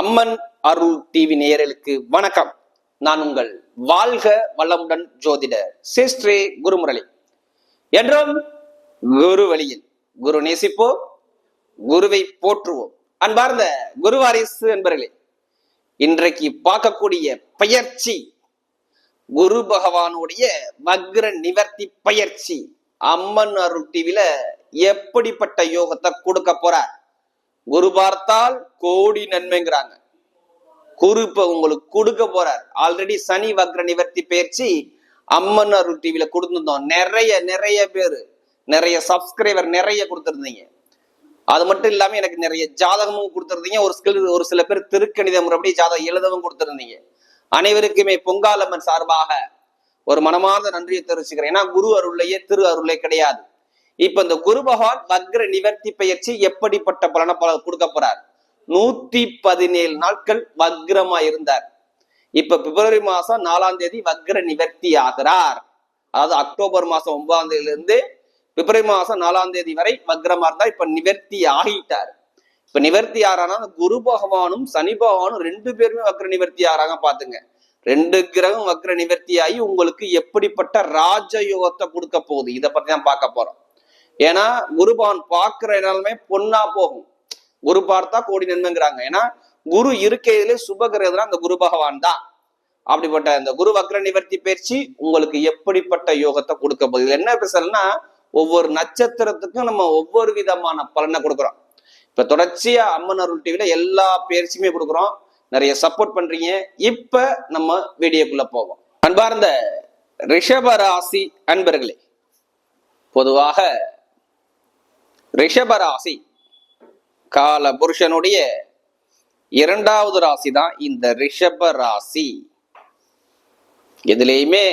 அம்மன் அருள் TV நேயர்களுக்கு வணக்கம். நான் உங்கள் வாழ்க வளமுடன் ஜோதிடர் சிஸ்ரீ குருமுரளி. என்றும் குரு வழியில் குரு நேசிப்போம் குருவை போற்றுவோம். அன்பார்ந்த குருவாரிசு என்பர்களே இன்றைக்கு பார்க்கக்கூடிய பயிற்சி குரு பகவானுடைய வக்ர நிவர்த்தி பயிற்சி அம்மன் அருள் டிவில எப்படிப்பட்ட யோகத்தை கொடுக்க போறார்? குரு பார்த்தால் கோடி நன்மைங்கிறாங்க. குரு இப்ப உங்களுக்கு கொடுக்க போறார். ஆல்ரெடி சனி வக்ர நிவர்த்தி பயிற்சி அம்மன் அருள் டிவியில கொடுத்துருந்தோம். நிறைய நிறைய பேர் நிறைய சப்ஸ்கிரைபர் நிறைய கொடுத்துருந்தீங்க. அது மட்டும் இல்லாம எனக்கு நிறைய ஜாதகமும் கொடுத்துருந்தீங்க. ஒரு சில ஒரு சில பேர் திருக்கணித முறைப்படி ஜாதகம் எழுதவும் கொடுத்துருந்தீங்க. அனைவருக்குமே பொங்காலம்மன் சார்பாக ஒரு மனமார்ந்த நன்றியை தெரிவிச்சுக்கிறேன். ஏன்னா குரு அருள்லையே திரு அருளே கிடையாது. இப்ப இந்த குரு பகவான் வக்ர நிவர்த்தி பயிற்சி எப்படிப்பட்ட பலனை பல கொடுக்க போறார்? நூத்தி பதினேழு நாட்கள் வக்ரமா இருந்தார். இப்ப பிப்ரவரி மாசம் நாலாம் தேதி வக்ர நிவர்த்தி ஆகிறார். அதாவது அக்டோபர் மாசம் ஒன்பதாம் தேதியில இருந்து பிப்ரவரி மாசம் நாலாம் தேதி வரை வக்ரமா இருந்தார் இப்ப நிவர்த்தி ஆகிட்டார். இப்ப நிவர்த்தி ஆறானா குரு பகவானும் சனி பகவானும் ரெண்டு பேருமே வக்ர நிவர்த்தி ஆறாங்க பாத்துங்க. ரெண்டு கிரகம் வக்ர நிவர்த்தி ஆகி உங்களுக்கு எப்படிப்பட்ட ராஜயோகத்தை கொடுக்க போகுது? இதை பத்தி தான் பார்க்க போறோம். ஏன்னா குருபவான் பார்க்கிற இடமே பொண்ணா போகும். குரு பார்த்தா கோடி நன்மைங்கிறாங்க. ஏன்னா குரு இருக்கையிலே சுபகிரகம் அந்த குரு பகவான் தான். அப்படிப்பட்ட அந்த குரு வக்ர நிவர்த்தி பயிற்சி உங்களுக்கு எப்படிப்பட்ட யோகத்தை கொடுக்க போகுது? என்ன பேசலன்னா ஒவ்வொரு நட்சத்திரத்துக்கும் நம்ம ஒவ்வொரு விதமான பலனை கொடுக்குறோம். இப்ப தொடர்ச்சியா அம்மன் அருள் டிவில எல்லா பயிற்சியுமே கொடுக்குறோம். நிறைய சப்போர்ட் பண்றீங்க. இப்ப நம்ம வீடியோக்குள்ள போவோம். அன்பார்ந்த ரிஷப ராசி அன்பர்களே பொதுவாக ரிஷபராசி. கால புருஷனுடைய இரண்டாவது ராசி தான் இந்த ரிஷப ராசி எதுலேயுமே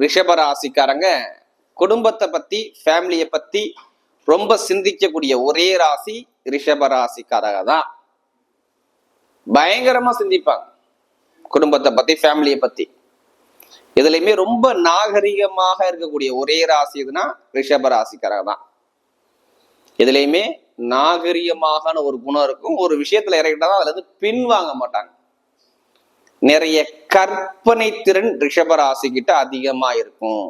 ரிஷப ராசிக்காரங்க குடும்பத்தை பத்தி ஃபேமிலியை பத்தி ரொம்ப சிந்திக்கக்கூடிய ஒரே ராசி ரிஷப ராசிக்காரங்க தான் பயங்கரமா சிந்திப்பாங்க குடும்பத்தை பத்தி ஃபேமிலியை பத்தி. எதுலையுமே ரொம்ப நாகரிகமாக இருக்கக்கூடிய ஒரே ராசி எதுனா ரிஷப ராசிக்காரங்க தான் இதுலயுமே நாகரிகமான ஒரு குணம் இருக்கும். ஒரு விஷயத்துல இறக்கிட்டா அதுல இருந்து பின் வாங்க மாட்டாங்க. நிறைய கற்பனை திறன் ரிஷபராசி கிட்ட அதிகமா இருக்கும்.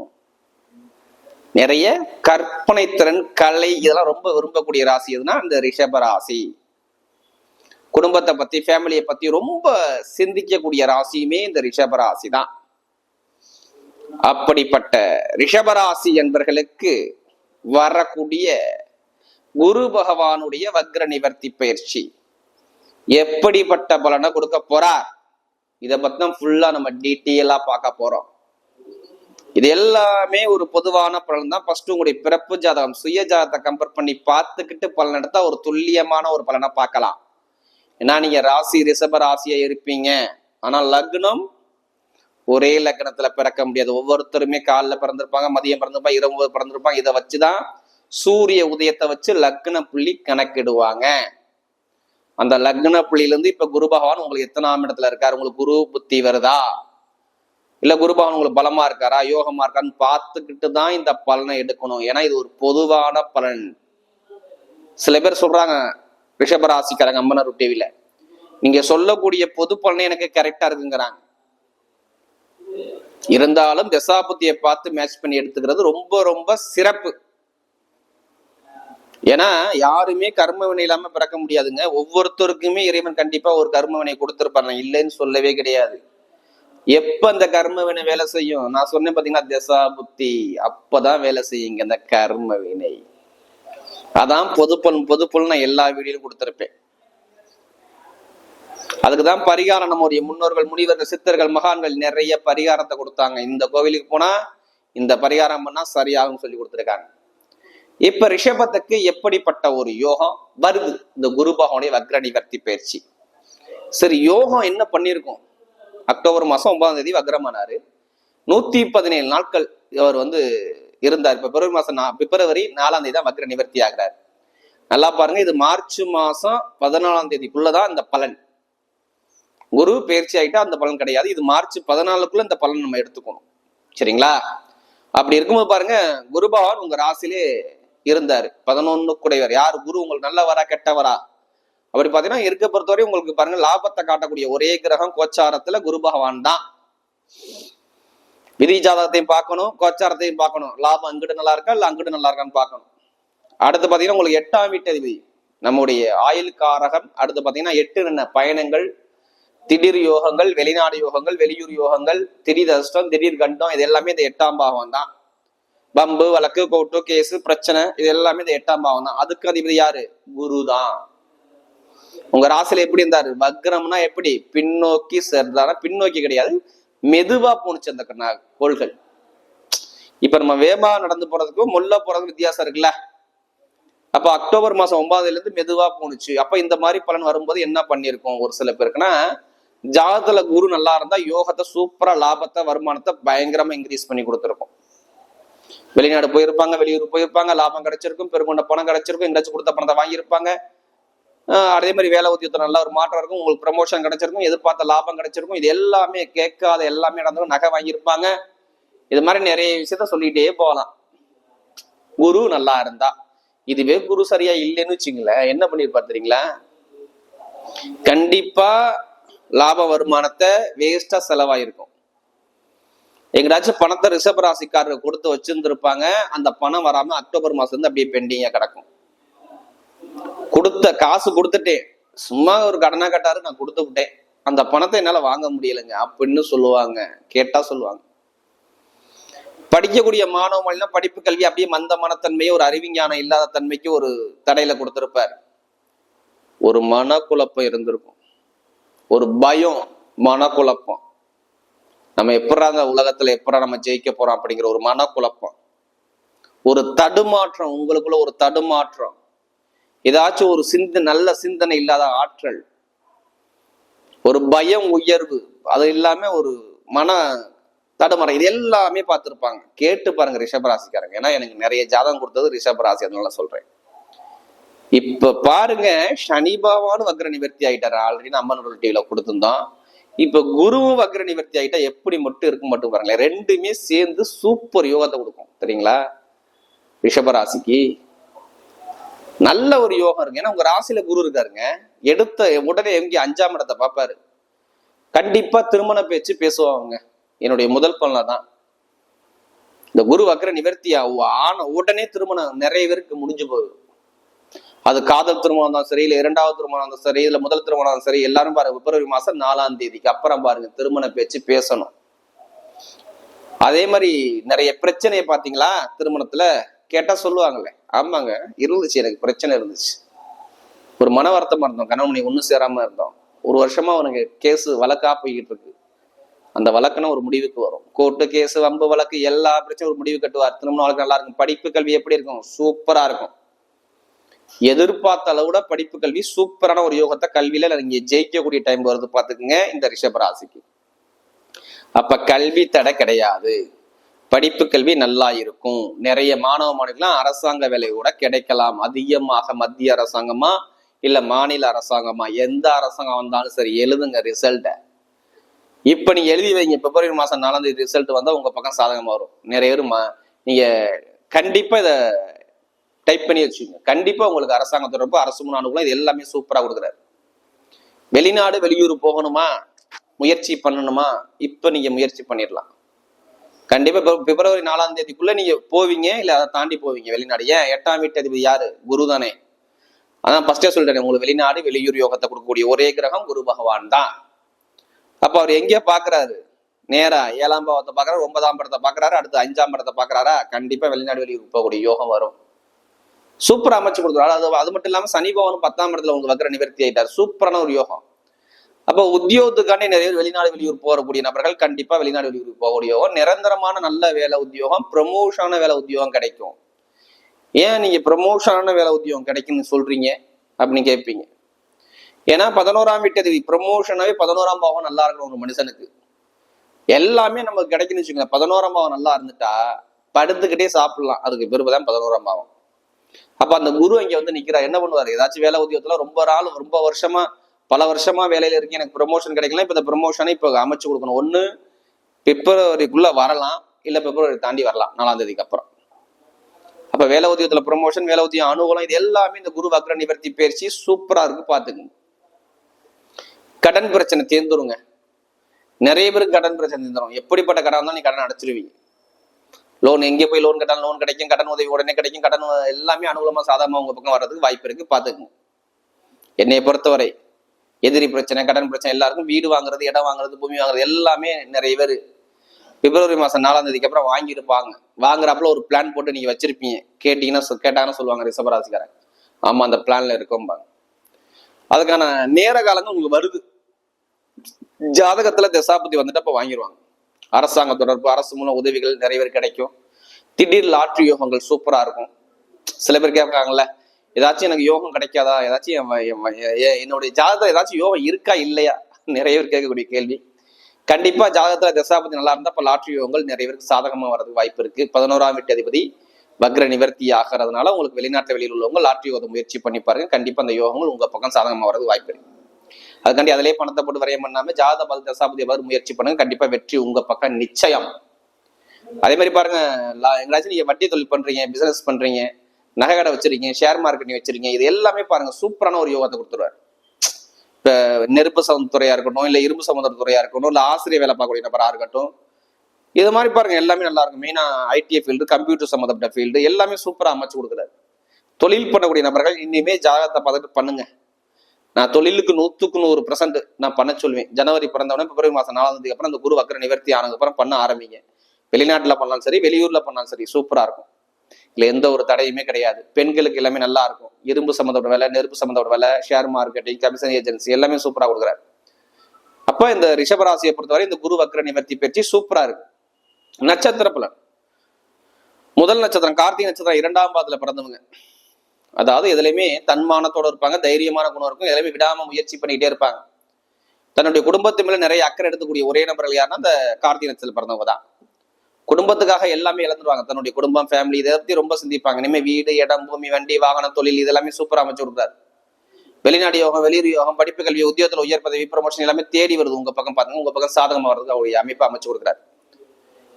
நிறைய கற்பனை திறன் கலை இதெல்லாம் ரொம்ப விரும்பக்கூடிய ராசி எதுனா இந்த ரிஷபராசி. குடும்பத்தை பத்தி ஃபேமிலியை பத்தி ரொம்ப சிந்திக்கக்கூடிய ராசியுமே இந்த ரிஷபராசி தான். அப்படிப்பட்ட ரிஷபராசி என்பர்களுக்கு வரக்கூடிய குரு பகவானுடைய வக்ர நிவர்த்தி பயிற்சி. எப்படிப்பட்ட பலனை கொடுக்க போறார்? இதை பத்தி ஃபுல்லா நம்ம டீட்டெயிலா பார்க்க போறோம். இது எல்லாமே ஒரு பொதுவான பலன் தான். ஃபர்ஸ்ட் உங்களுடைய பிறப்பு ஜாதகம் சுய ஜாதகத்தை கம்பேர் பண்ணி பார்த்துக்கிட்டு பலன் எடுத்தா ஒரு துல்லியமான ஒரு பலனை பார்க்கலாம். ஏன்னா நீங்க ராசி ரிஷப ராசியா இருப்பீங்க. ஆனா லக்னம் ஒரே லக்னத்துல பிறக்க முடியாது. ஒவ்வொருத்தருமே காலைல பிறந்திருப்பாங்க மதியம் பிறந்திருப்பாங்க இரவு பிறந்திருப்பாங்க. இதை வச்சுதான் சூரிய உதயத்தை வச்சு லக்ன புள்ளி கணக்கிடுவாங்க. அந்த லக்ன புள்ளியிலேருந்து இப்போ இப்ப குரு பகவான் உங்களுக்கு எத்தனாம் இடத்துல இருக்காரு? உங்களுக்கு குரு புத்தி வருதா? இல்ல குரு பகவான் உங்களுக்கு பலமா இருக்காரா? யோகமா இருக்கான்னு பார்த்துக்கிட்டு தான் இந்த பலனை எடுக்கணும். ஏன்னா இது ஒரு பொதுவான பலன். சில பேர் சொல்றாங்க ரிஷபராசிக்காரங்க அம்மனர் டிவியில நீங்க சொல்லக்கூடிய பொது பலனை எனக்கு கரெக்டா இருக்குங்கிறாங்க. இருந்தாலும் தசாபுத்தியை பார்த்து மேட்ச் பண்ணி எடுத்துக்கிறது ரொம்ப ரொம்ப சிறப்பு. ஏன்னா யாருமே கர்ம வினை இல்லாம பிறக்க முடியாதுங்க. ஒவ்வொருத்தருக்குமே இறைவன் கண்டிப்பா ஒரு கர்ம வினை கொடுத்துருப்பாங்க இல்லைன்னு சொல்லவே கிடையாது. எப்ப அந்த கர்ம வினை வேலை செய்யும்? நான் சொன்னேன் பாத்தீங்கன்னா தசா புத்தி. அப்பதான் வேலை செய்யுங்க அந்த கர்ம வினை. அதான் பொதுப்பலன் பொதுப்பலன் நான் எல்லா வீடியிலும் கொடுத்துருப்பேன். அதுக்குதான் பரிகாரம். நம்முடைய முன்னோர்கள் முனிவர்கள் சித்தர்கள் மகான்கள் நிறைய பரிகாரத்தை கொடுத்தாங்க. இந்த கோவிலுக்கு போனா இந்த பரிகாரம் பண்ணா சரியாகும் சொல்லி கொடுத்துருக்காங்க. இப்ப ரிஷபத்துக்கு எப்படிப்பட்ட ஒரு யோகம் வருது? இந்த குரு பகவானுடைய வக்ர நிவர்த்தி பயிற்சி. சரி யோகம் என்ன பண்ணியிருக்கோம்? அக்டோபர் மாசம் ஒன்பதாம் தேதி வக்ரமானாரு. நூத்தி பதினேழு நாட்கள் அவர் வந்து இருந்தார். இப்ப பிப்ரவரி மாசம் பிப்ரவரி நாலாம் தேதி தான் வக்ர நிவர்த்தி ஆகிறார். நல்லா பாருங்க இது மார்ச் மாசம் பதினாலாம் தேதிக்குள்ளதான் இந்த பலன். குரு பயிற்சி ஆகிட்டா அந்த பலன் கிடையாது. இது மார்ச் பதினாலுக்குள்ள இந்த பலன் நம்ம எடுத்துக்கணும். சரிங்களா? அப்படி இருக்கும்போது பாருங்க குரு பகவான் உங்க ராசிலே இருந்தார். பதினொன்னு குடைவர். யார்? குரு உங்களுக்கு நல்லவரா கெட்டவரா? அப்படி பாத்தீங்கன்னா இருக்க பொறுத்தவரை உங்களுக்கு பாருங்க லாபத்தை காட்டக்கூடிய ஒரே கிரகம் கோச்சாரத்துல குரு பகவான் தான். விதி ஜாதகத்தையும் பார்க்கணும் கோச்சாரத்தையும் பார்க்கணும். லாபம் அங்கிட்டு நல்லா இருக்கா இல்ல அங்கிட்டு நல்லா இருக்கான்னு பார்க்கணும். அடுத்து பாத்தீங்கன்னா உங்களுக்கு எட்டாம் வீட்டதிபதி. நம்முடைய ஆயுள் காரகம் அடுத்து பாத்தீங்கன்னா எட்டு என்ன? பயணங்கள் திடீர் யோகங்கள் வெளிநாடு யோகங்கள் வெளியூர் யோகங்கள் திடீர் அஷ்டம் திடீர் கண்டம் இது எல்லாமே இந்த எட்டாம் பாகம் தான். பம்பு வழக்கு கோர்ட்டு கேஸ் பிரச்சனை இது எல்லாமே இந்த எட்டாம் பாவம் தான். அதுக்கு அதிபதி யாரு? குரு தான். உங்க ராசியில எப்படி இருந்தாரு? வக்ரம்னா எப்படி? பின்னோக்கி சென்றானா பின்னோக்கி கிடையாது. மெதுவா போணுச்சு அந்த கோள்கள். இப்ப நம்ம வேமா நடந்து போறதுக்கும் முல்ல போறதுக்கும் வித்தியாசம் இருக்குல்ல? அப்ப அக்டோபர் மாசம் ஒன்பதுல இருந்து மெதுவா போணுச்சு. அப்ப இந்த மாதிரி பலன் வரும்போது என்ன பண்ணிருக்கோம் ஒரு சில பேருக்குன்னா ஜாதத்துல குரு நல்லா இருந்தா யோகத்தை சூப்பரா லாபத்தை வருமானத்தை பயங்கரமா இன்க்ரீஸ் பண்ணி கொடுத்துருக்கோம். வெளிநாடு போயிருப்பாங்க வெளியூர் போயிருப்பாங்க லாபம் கிடைச்சிருக்கும் பெருங்கொண்ட பணம் கிடைச்சிருக்கும் எங்கேயாச்சும் கொடுத்த பணத்தை வாங்கியிருப்பாங்க. அதே மாதிரி வேலை உத்தியத்தில் நல்ல ஒரு மாற்றம் இருக்கும் உங்களுக்கு ப்ரமோஷன் கிடைச்சிருக்கும் எதிர்பார்த்த லாபம் கிடைச்சிருக்கும் இது எல்லாமே கேட்காத எல்லாமே நடந்திருக்கும் நகை வாங்கியிருப்பாங்க. இது மாதிரி நிறைய விஷயத்த சொல்லிட்டே போகலாம். குரு நல்லா இருந்தா இதுவே குரு சரியா இல்லைன்னு வச்சுங்களேன் என்ன பண்ணிருப்பாரு தெரியுங்களா? கண்டிப்பா லாப வருமானத்தை வேஸ்டா செலவாயிருக்கும். எங்கடாச்சும் பணத்தை ரிஷப ராசிக்காரருக்கு கொடுத்து வச்சிருந்துருப்பாங்க. அந்த பணம் வராம அக்டோபர் மாசம் இருந்து அப்படியே பெண்டிங்கா கிடக்கும். கொடுத்த காசு கொடுத்துட்டேன். சும்மா ஒரு கடனா கட்டாரு நான் கொடுத்து விட்டேன். அந்த பணத்தை என்னால வாங்க முடியலைங்க. அப்படின்னு சொல்லுவாங்க. கேட்டா சொல்லுவாங்க. படிக்கக்கூடிய மாணவ படிப்பு கல்வி அப்படியே மந்த மனத்தன்மையை ஒரு அறிவிஞானம் இல்லாத தன்மைக்கு ஒரு தடையில கொடுத்திருப்பார். ஒரு மனக்குழப்பம் இருந்திருக்கும். ஒரு பயம் மனக்குழப்பம். நம்ம எப்படாங்க அந்த உலகத்துல எப்படா நம்ம ஜெயிக்க போறோம் அப்படிங்கிற ஒரு மனக்குழப்பம். ஒரு தடுமாற்றம் உங்களுக்குள்ள ஒரு தடுமாற்றம். ஏதாச்சும் ஒரு சிந்த நல்ல சிந்தனை இல்லாத ஆற்றல். ஒரு பயம் உயர்வு அது இல்லாம ஒரு மன தடுமாறம் இது எல்லாமே பார்த்திருப்பாங்க. கேட்டு பாருங்க ரிஷபராசிக்காரங்க ஏன்னா எனக்கு நிறைய ஜாதகம் கொடுத்தது ரிஷபராசி அதனால சொல்றேன். இப்ப பாருங்க சனி பகவானும் வக்ர நிவர்த்தி ஆயிட்டாரு. ஆல்ரெடி அம்மனோட டிவில கொடுத்துருந்தோம். இப்ப குருவும் வக்ர நிவர்த்தி ஆகிட்டா எப்படி மட்டும் இருக்கும் மட்டும் பாருங்களேன். ரெண்டுமே சேர்ந்து சூப்பர் யோகத்தை கொடுக்கும். சரிங்களா ரிஷபராசிக்கு நல்ல ஒரு யோகம் இருக்கு. ஏன்னா உங்க ராசியில குரு இருக்காருங்க. எடுத்த உடனே எங்க அஞ்சாம் இடத்தை பார்ப்பாரு. கண்டிப்பா திருமண பேச்சு பேசுவாங்க என்னுடைய முதல் பலனா தான் இந்த குரு வக்ர நிவர்த்தி ஆ- ஆன உடனே திருமணம் நிறைய பேருக்கு முடிஞ்சு போகுது. அது காதல் திருமணம் தான் சரி இல்லை இரண்டாவது திருமணம் தான் சரி இல்லை முதல் திருமணம் தான் சரி எல்லாரும் பாருங்க பிப்ரவரி மாசம் நாலாம் தேதிக்கு அப்புறம் பாருங்க திருமண பேச்சு பேசணும். அதே மாதிரி நிறைய பிரச்சனையை பார்த்தீங்களா திருமணத்துல? கேட்டா சொல்லுவாங்களே ஆமாங்க இருந்துச்சு எனக்கு பிரச்சனை இருந்துச்சு. ஒரு மன வருத்தமா இருந்தோம் கணவன் நீ ஒன்றும் சேராம இருந்தோம். ஒரு வருஷமா அவனுக்கு கேஸ் வழக்கா போய்கிட்டு இருக்கு. அந்த வழக்குனா ஒரு முடிவுக்கு வரும். கோர்ட்டு கேஸ் வம்பு வழக்கு எல்லா பிரச்சனையும் ஒரு முடிவு கட்டுவார். திருமண வழக்கு நல்லா இருக்கும் படிப்பு கல்வி எப்படி இருக்கும்? சூப்பரா இருக்கும். எதிர்பார்த்த அளவுட படிப்பு கல்வி சூப்பரான ஒரு யோகத்தை கல்வியில நீங்க ஜெயிக்கக்கூடிய டைம் வருது பாத்துக்கோங்க இந்த ரிஷப ராசிக்கு. அப்ப கல்வி தடை கிடையாது. படிப்பு கல்வி நல்லா இருக்கும். நிறைய மாணவ மாணவிகள்லாம் அரசாங்க வேலை கூட கிடைக்கலாம். அதிகமாக மத்திய அரசாங்கமா இல்ல மாநில அரசாங்கமா? எந்த அரசாங்கம் வந்தாலும் சரி எழுதுங்க ரிசல்ட்டை இப்ப நீங்க எழுதி வைங்க. பிப்ரவரி மாசம் நாலாம் தேதி ரிசல்ட் வந்தா உங்க பக்கம் சாதகமா வரும். நிறைய பேர் நீங்க கண்டிப்பா இதை டைப் பண்ணி வச்சுக்கோங்க. கண்டிப்பா உங்களுக்கு அரசாங்க தொடர்பு அரசு முன் அனுகூலம் இது எல்லாமே சூப்பரா கொடுக்குறாரு. வெளிநாடு வெளியூர் போகணுமா? முயற்சி பண்ணணுமா? இப்ப நீங்க முயற்சி பண்ணிடலாம். கண்டிப்பா பிப்ரவரி நாலாம் தேதிக்குள்ள நீங்க போவீங்க இல்ல அதை தாண்டி போவீங்க வெளிநாடு. ஏன்? எட்டாம் வீட்டு அதிபதி யாரு? குரு தானே. அதான் ஃபர்ஸ்டே சொல்லிட்டேன் உங்களுக்கு வெளிநாடு வெளியூர் யோகத்தை கொடுக்கக்கூடிய ஒரே கிரகம் குரு பகவான் தான். அப்ப அவர் எங்கேயோ பாக்குறாரு. நேரா ஏழாம் பாவத்தை பாக்குறாரு ஒன்பதாம் படத்தை பாக்குறாரு அடுத்து அஞ்சாம் படத்தை பாக்குறாரா? கண்டிப்பா வெளிநாடு வெளியூர் போகக்கூடிய யோகம் வரும். சூப்பர் அமைச்சு கொடுக்குறாரு அது அது மட்டும் இல்லாமல் சனி பவனும் பத்தாம் இடத்துல உங்களுக்கு வக்கர நிவர்த்தி ஆயிட்டார். சூப்பரான ஒரு யோகம். அப்போ உத்தியோகத்துக்காண்டி நிறைய வெளிநாடு வெளியூர் போகக்கூடிய நபர்கள் கண்டிப்பா வெளிநாடு வெளியூர் போகக்கூடிய யோகம் நிரந்தரமான நல்ல வேலை உத்தியோகம் ப்ரமோஷனான வேலை உத்தியோகம் கிடைக்கும். ஏன் நீங்க ப்ரமோஷனான வேலை உத்தியோகம் கிடைக்கும்னு சொல்றீங்க? அப்படின்னு கேட்பீங்க. ஏன்னா பதினோராம் வீட்டு ப்ரமோஷனாவே பதினோராம் பாவம் நல்லா இருக்கணும் ஒரு மனுஷனுக்கு. எல்லாமே நமக்கு கிடைக்குன்னு வச்சுக்கோங்க பதினோராம் பாவம் நல்லா இருந்துட்டா படுத்துக்கிட்டே சாப்பிடலாம். அதுக்கு பேரு தான் பதினோராம் பாவம். அப்ப அந்த குரு இங்க வந்து நிக்கிறார். என்ன பண்ணுவார்? ஏதாச்சும் வேலை உத்தியோகத்துல ரொம்ப நாள் ரொம்ப வருஷமா பல வருஷமா வேலையில இருக்கு எனக்கு ப்ரொமோஷன் கிடைக்கல. இப்ப இந்த ப்ரமோஷனை இப்ப அமைச்சு கொடுக்கணும். ஒண்ணு பிப்ரவரிக்குள்ள வரலாம். இல்ல பிப்ரவரி தாண்டி வரலாம். நாலாம் தேதிக்கு அப்புறம் அப்ப வேலை உத்தியோகத்துல ப்ரொமோஷன் வேலை உத்தியம் அனுகூலம் இது எல்லாமே இந்த குரு வக்ர நிவர்த்தி பயிற்சி சூப்பரா இருக்கு பாத்துக்கங்க கடன் பிரச்சனை தேர்ந்துருங்க. நிறைய பேருக்கு கடன் பிரச்சனை தந்துடும் எப்படிப்பட்ட கடன் இருந்தாலும் நீ கடன் அடைச்சிருவீங்க. லோன் எங்கே போய் லோன் கட்டாலும் லோன் கிடைக்கும் கடன் உதவி உடனே கிடைக்கும். கடன் எல்லாமே அனுகூலமாக சாதாரணமா உங்கள் பக்கம் வர்றதுக்கு வாய்ப்பு இருக்குது பார்த்துக்குங்க. என்னை பொறுத்தவரை எதிரி பிரச்சனை கடன் பிரச்சனை எல்லாருக்கும் வீடு வாங்குறது இடம் வாங்குறது பூமி வாங்குறது எல்லாமே நிறைய பேர் பிப்ரவரி மாதம் நாலாம் தேதிக்கு அப்புறம் வாங்கியிருப்பாங்க. வாங்குறப்பல ஒரு பிளான் போட்டு நீங்கள் வச்சிருப்பீங்க. கேட்டிங்கன்னா சொ- சொல்லுவாங்க ரிஷபராசிக்காரன் ஆமாம் அந்த பிளான்ல இருக்கோம்பாங்க. அதுக்கான நேர காலங்கள் உங்களுக்கு வருது. ஜாதகத்தில் தசாபதி வந்துட்டு அப்போ வாங்கிடுவாங்க அரசாங்க தொடர்பு அரசு மூலம் உதவிகள் நிறைய பேர் கிடைக்கும். திடீர் லாட்ரி யோகங்கள் சூப்பரா இருக்கும். சில பேர் கேட்காங்கல்ல ஏதாச்சும் எனக்கு யோகம் கிடைக்காதா? ஏதாச்சும் என்னுடைய ஜாதகத்துல ஏதாச்சும் யோகம் இருக்கா இல்லையா? நிறைய பேர் கேட்கக்கூடிய கேள்வி. கண்டிப்பா ஜாதகத்துல தசாபதி நல்லா இருந்தா இப்ப லாட்ரி யோகங்கள் நிறைய பேருக்கு சாதகமா வரதுக்கு வாய்ப்பு இருக்கு. பதினோராம் வீட்டு அதிபதி வக்ர நிவர்த்தி ஆகிறதுனால உங்களுக்கு வெளிநாட்டு வெளியில் உள்ளவங்க லாட்ரி யோகத்தை முயற்சி பண்ணி பாருங்க. கண்டிப்பா அந்த யோகங்கள் உங்க பக்கம் சாதகமா வரது வாய்ப்பு இருக்கு. அதுக்காண்டி அதிலே பணத்தை போட்டு வரையம் பண்ணாம ஜாத பல தசாபதி எவ்வாறு முயற்சி பண்ணுங்க. கண்டிப்பா வெற்றி உங்க பக்கம் நிச்சயம். அதே மாதிரி பாருங்க லா- நீங்க வட்டி தொழில் பண்றீங்க பிசினஸ் பண்றீங்க நகை கடை வச்சிருக்கீங்க ஷேர் மார்க்கெட்டிங் வச்சிருக்கீங்க இது எல்லாமே பாருங்க சூப்பரான ஒரு யோகத்தை கொடுத்துருவாரு. இப்ப நெருப்பு சம்மந்த துறையா இருக்கட்டும் இல்ல இரும்பு சம்மந்த துறையா இருக்கட்டும் இல்ல ஆசிரியர் வேலை பார்க்கக்கூடிய நபரா இருக்கட்டும் இது மாதிரி பாருங்க எல்லாமே நல்லா இருக்கும். மெயினா ஐடி ஃபீல்டு கம்ப்யூட்டர் சம்மந்தப்பட்ட ஃபீல்டு எல்லாமே சூப்பரா அமைச்சு கொடுக்குறாரு. தொழில் பண்ணக்கூடிய நபர்கள் இனிமே ஜாதகத்தை பார்த்துட்டு பண்ணுங்க. நான் தொழிலுக்கு நூத்துக்கு நூறு பர்சன்ட் நான் பண்ண சொல்லுவேன் ஜனவரி பிறந்தவொடனே பிப்ரவரி மாசம் நாலாம் தேதிக்கு அப்புறம் அந்த குரு வக்கர நிவர்த்தி ஆனதுக்கு அப்புறம் பண்ண ஆரம்பிங்க. வெளிநாட்டுல பண்ணாலும் சரி வெளியூர்ல பண்ணாலும் சரி சூப்பரா இருக்கும். இல்ல எந்த ஒரு தடையுமே கிடையாது. பெண்களுக்கு எல்லாமே நல்லா இருக்கும். இரும்பு சம்மந்தோட வேலை நெருப்பு சம்மந்தோட வேலை ஷேர் மார்க்கெட்டிங் கமிஷன் ஏஜென்சி எல்லாமே சூப்பரா கொடுக்குறாரு. அப்ப இந்த ரிஷபராசியை பொறுத்தவரை இந்த குரு வக்ர நிவர்த்தி பயிற்சி சூப்பரா இருக்கு. நட்சத்திர பலன். முதல் நட்சத்திரம் கார்த்திகை நட்சத்திரம் இரண்டாம் பாதத்துல பிறந்தவங்க. அதாவது எதுலையுமே தன்மானத்தோடு இருப்பாங்க தைரியமான குணம் இருக்கும். எதுலையுமே விடாம முயற்சி பண்ணிக்கிட்டே இருப்பாங்க. தன்னுடைய குடும்பத்து மேல நிறைய அக்கறை எடுக்கக்கூடிய ஒரே நபர்கள் யாருன்னா அந்த கார்த்திகை பிறந்தவங்க தான். குடும்பத்துக்காக எல்லாமே இழந்துருவாங்க. தன்னுடைய குடும்பம் ஃபேமிலி இதை பற்றி ரொம்ப சிந்திப்பாங்க. இனிமேல் வீடு இடம் பூமி வண்டி வாகனம் தொழில் இதெல்லாமே சூப்பராக அமைச்சு கொடுக்குறாரு. வெளிநாடு யோகம் வெளியூர் யோகம் படிப்பு கல்வி உத்தியோகத்தில் உயர் பதவி ப்ரமோஷன் எல்லாமே தேடி வருது. உங்க பக்கம் பாருங்க உங்க பக்கம் சாதகமாக வர்றதுக்கு அவருடைய அமைப்பு அமைச்சு கொடுக்குறாரு.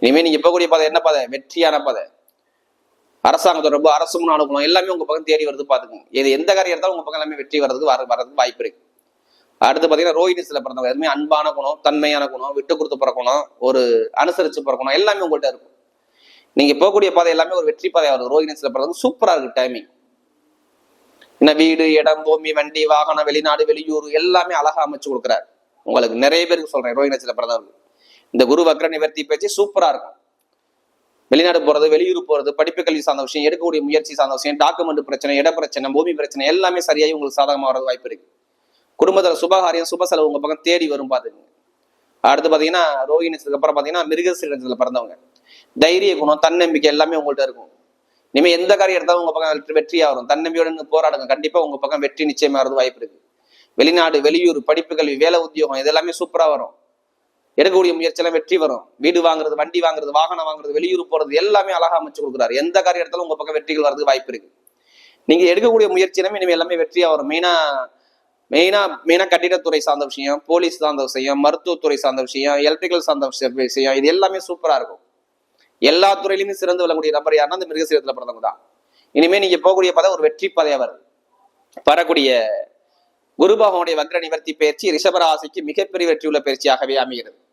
இனிமேல் நீங்க போகக்கூடிய பாதை என்ன பாதை? வெற்றியான பாதை. அரசாங்க தொடர்பு அரசு முன் அனுகூலம் எல்லாமே உங்க பக்கம் தேடி வருது பாத்துக்கோங்க. இது எந்த காரியம் இருந்தாலும் உங்க பக்கம் எல்லாமே வெற்றி வர்றதுக்கு வர வர்றதுக்கு வாய்ப்பு இருக்கு. அடுத்து பாத்தீங்கன்னா சில பிறந்தவங்க. எதுவுமே அன்பான குணம் தன்மையான குணம் விட்டு கொடுத்து பிறக்கணும் குணம் ஒரு அனுசரிச்சு பிறக்கணும் குணம் எல்லாமே உங்கள்கிட்ட இருக்கும். நீங்க போகக்கூடிய பாதை எல்லாமே ஒரு வெற்றி பாதையா வருது. சில பிறந்தவங்க சூப்பரா இருக்கு டைமிங் என்ன வீடு இடம் பூமி வண்டி வாகனம் வெளிநாடு வெளியூர் எல்லாமே அழகா அமைச்சு கொடுக்குறாரு. உங்களுக்கு நிறைய பேருக்கு சொல்றேன் சில படத்தில் இந்த குரு வக்ர நிவர்த்தி பேச்சு சூப்பரா இருக்கும். வெளிநாடு போறது வெளியூர் போறது படிப்பு கல்வி சார்ந்த விஷயம் எடுக்கக்கூடிய முயற்சி சார்ந்த விஷயம் டாக்குமெண்ட் பிரச்சனை இட பிரச்சனை பூமி பிரச்சனை எல்லாமே சரியாகி உங்களுக்கு சாதகமாக வரது வாய்ப்பு இருக்கு. குடும்பத்துல சுபகாரியம் சுப செலவு உங்க பக்கம் தேடி வரும் பாத்துங்க அடுத்து பாத்தீங்கன்னா ரோஹிணிஸ்க்கு அப்புறம் பாத்தீங்கன்னா மிருகசீரத்துல பிறந்தவங்க. தைரிய குணம் தன்னம்பிக்கை எல்லாமே உங்கள்கிட்ட இருக்கும். இனிமே எந்த காரியம் எடுத்தாலும் உங்க பக்கம் வெற்றியா வரும். தன்னம்பியோட போராடுங்க. கண்டிப்பா உங்க பக்கம் வெற்றி நிச்சயமா வரது வாய்ப்பு இருக்கு. வெளிநாடு வெளியூர் படிப்பு கல்வி வேலை உத்தியோகம் இது எல்லாமே சூப்பரா வரும். எடுக்கக்கூடிய முயற்சியெல்லாம் வெற்றி வரும். வீடு வாங்குறது வண்டி வாங்குறது வாகனம் வாங்குறது வெளியூர் போறது எல்லாமே அழகா அமைச்சு கொடுக்குறாரு. எந்த காரியம் எடுத்தாலும் உங்க பக்கம் வெற்றிகள் வரதுக்கு வாய்ப்பு இருக்கு. நீங்க எடுக்கக்கூடிய முயற்சி எல்லாமே இனிமே எல்லாமே வெற்றியா வரும். மெயினா மெயினா மெயினா கட்டிடத்துறை சார்ந்த விஷயம் போலீஸ் சார்ந்த விஷயம் மருத்துவத்துறை சார்ந்த விஷயம் எலக்ட்ரிக்கல் சார்ந்த விஷயம் இது எல்லாமே சூப்பரா இருக்கும். எல்லா துறையிலுமே சிறந்து விளங்கக்கூடிய நபர் யாருன்னா அந்த மிருகசீரத்துல பிறந்தவங்க தான். இனிமே நீங்க போகக்கூடிய பதம் ஒரு வெற்றி பதையா வருது. வரக்கூடிய குரு பகவானுடைய வக்ர நிவர்த்தி பயிற்சி ரிஷபராசிக்கு மிகப்பெரிய வெற்றியுள்ள பயிற்சியாகவே அமைகிறது.